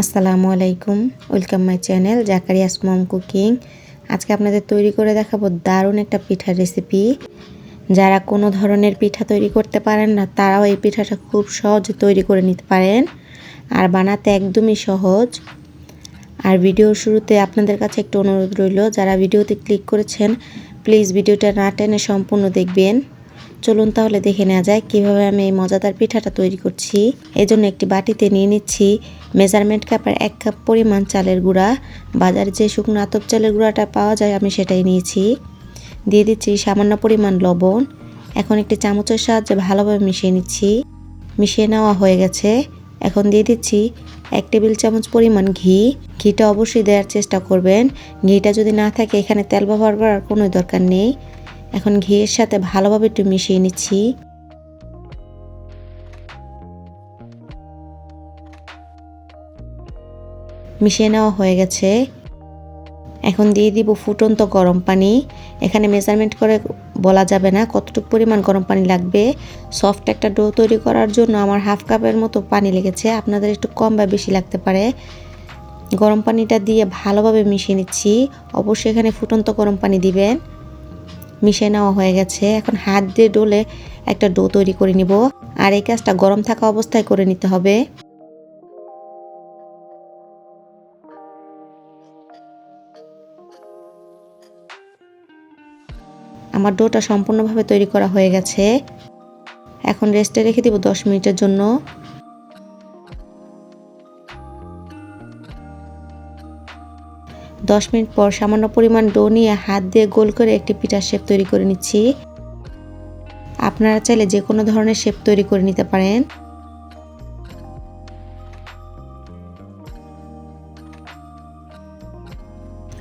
আসসালামু আলাইকুম, welcome my channel Zakaria's Mom Cooking. আজকে আপনাদের তৈরি করে দেখাবো দারুণ একটা পিঠার রেসিপি। যারা কোনো ধরনের পিঠা তৈরি করতে পারেন না, তারাও এই পিঠাটা খুব সহজে তৈরি করে নিতে পারেন আর বানাতে একদমই সহজ। আর ভিডিওর শুরুতে আপনাদের কাছে একটু অনুরোধ রইল, যারা ভিডিওতে ক্লিক করেছেন, প্লিজ ভিডিওটা না টেনে সম্পূর্ণ দেখবেন। চলুন তাহলে দেখে নেওয়া যায় কীভাবে আমি এই মজাদার পিঠাটা তৈরি করছি। এই জন্য একটি বাটিতে নিয়ে নিচ্ছি মেজারমেন্ট কাপের এক কাপ পরিমাণ চালের গুঁড়া, বাজারে যে শুকনো আতপ চালের গুঁড়াটা পাওয়া যায় আমি সেটাই নিয়েছি। দিয়ে দিচ্ছি সামান্য পরিমাণ লবণ। এখন একটি চামচের সাহায্যে ভালোভাবে মিশিয়ে নিচ্ছি। মিশিয়ে নেওয়া হয়ে গেছে। এখন দিয়ে দিচ্ছি এক টেবিল চামচ পরিমাণ ঘি। ঘিটা অবশ্যই দেওয়ার চেষ্টা করবেন। ঘিটা যদি না থাকে এখানে তেল ব্যবহার করার কোনো দরকার নেই। এখন ঘিয়ের সাথে ভালোভাবে একটু মিশিয়ে নিচ্ছি। মিশিয়ে নেওয়া হয়ে গেছে। এখন দিয়ে দিব ফুটন্ত গরম পানি। এখানে মেজারমেন্ট করে বলা যাবে না কতটুকু পরিমাণ গরম পানি লাগবে। সফট একটা ডো তৈরি করার জন্য আমার হাফ কাপের মতো পানি লেগেছে। আপনাদের একটু কম বা বেশি লাগতে পারে। গরম পানিটা দিয়ে ভালোভাবে মিশিয়ে নিচ্ছি। অবশ্যই এখানে ফুটন্ত গরম পানি দিবেন। মিশিয়ে নেওয়া হয়ে গেছে। এখন হাত দিয়ে ডোলে একটা ডো তৈরি করে নিব। আর এই কাজটা গরম থাকা অবস্থায় করে নিতে হবে। আমার ডোটা সম্পূর্ণভাবে তৈরি করা হয়ে গেছে। এখন রেস্টে রেখে দিব দশ মিনিটের জন্য। দশ মিনিট পর সামান্য পরিমাণ ডো নিয়ে হাত দিয়ে গোল করে একটি পিঠার শেপ তৈরি করে নিচ্ছি। আপনারা চাইলে যে কোনো ধরনের শেপ তৈরি করে নিতে পারেন।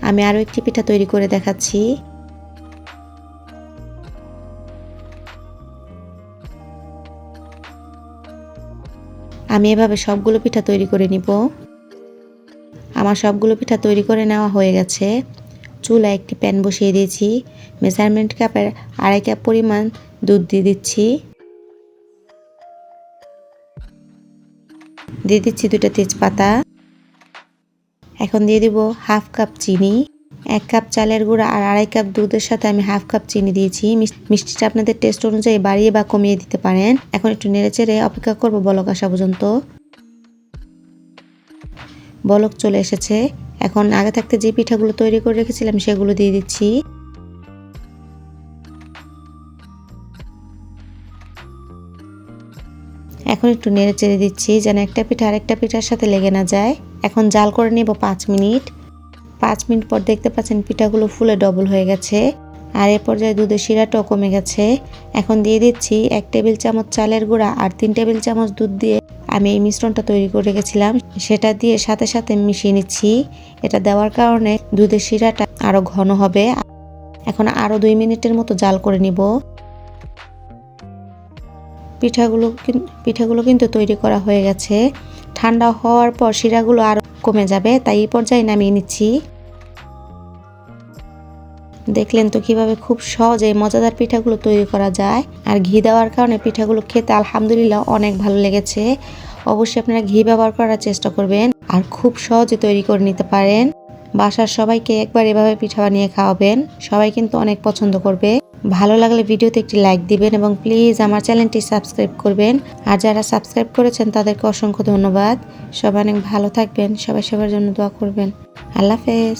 আমি আরও একটি পিঠা তৈরি করে দেখাচ্ছি। আমি এভাবে সবগুলো পিঠা তৈরি করে নিব। আমার সবগুলো পিঠা তৈরি করে নেওয়া হয়ে গেছে। চুলা একটি প্যান বসিয়ে দিয়েছি। মেজারমেন্ট কাপের আড়াই কাপ পরিমাণ দুধ দিয়ে দিচ্ছি। দিয়ে দিচ্ছি দুটো তেজপাতা। এখন দিয়ে দিব হাফ কাপ চিনি। এক কাপ চালের গুঁড়া আর আড়াই কাপ দুধের সাথে আমি হাফ কাপ চিনি দিয়েছি। মিষ্টিটা আপনাদের টেস্ট অনুযায়ী বাড়িয়ে বা কমিয়ে দিতে পারেন। এখন একটু নেড়ে চেড়ে অপেক্ষা করব বলক আসা পর্যন্ত। বলক চলে এসেছে। এখন আগে থাকতে যে পিঠাগুলো তৈরি করে রেখেছিলাম সেগুলো দিয়ে দিচ্ছি। এখন একটু নেড়ে চেড়ে দিচ্ছি যেন একটা পিঠা আরেকটা পিঠার সাথে লেগে না যায়। এখন জাল করে নেব পাঁচ মিনিট। পাঁচ মিনিট পর দেখতে পাচ্ছেন পিঠাগুলো ফুলে ডবল হয়ে গেছে। আর এ পর্যায়ে দুধের শিরাটাও কমে গেছে। এখন দিয়ে দিচ্ছি এক টেবিল চামচ চালের গুঁড়া আর তিন টেবিল চামচ দুধ দিয়ে আমি এই মিশ্রণটা তৈরি করে রেখেছিলাম। সেটা দিয়ে সাথে সাথে মিশিয়ে নিচ্ছি। এটা দেওয়ার কারণে দুধের শিরাটা আরও ঘন হবে। এখন আরও দুই মিনিটের মতো জাল করে নিব। পিঠাগুলো পিঠাগুলো কিন্তু তৈরি করা হয়ে গেছে। ঠান্ডা হওয়ার পর শিরাগুলো আরও কমে যাবে, তাই এই পর্যায়ে নামিয়ে নিচ্ছি। দেখলেন তো কীভাবে খুব সহজে মজাদার পিঠাগুলো তৈরি করা যায়। আর ঘি দেওয়ার কারণে পিঠাগুলো খেতে আলহামদুলিল্লাহ অনেক ভালো লেগেছে। অবশ্যই আপনারা ঘি ব্যবহার করার চেষ্টা করবেন আর খুব সহজে তৈরি করে নিতে পারেন। বাসার সবাইকে একবার এভাবে পিঠা বানিয়ে খাওয়াবেন। সবাই কিন্তু অনেক পছন্দ করবে। ভালো লাগলে ভিডিওতে একটি লাইক দিবেন এবং প্লিজ আমার চ্যানেলটি সাবস্ক্রাইব করবেন। আর যারা সাবস্ক্রাইব করেছেন, তাদেরকে অসংখ্য ধন্যবাদ। সবাই অনেক ভালো থাকবেন, সবাই সবার জন্য দোয়া করবেন। আল্লাহ হাফেজ।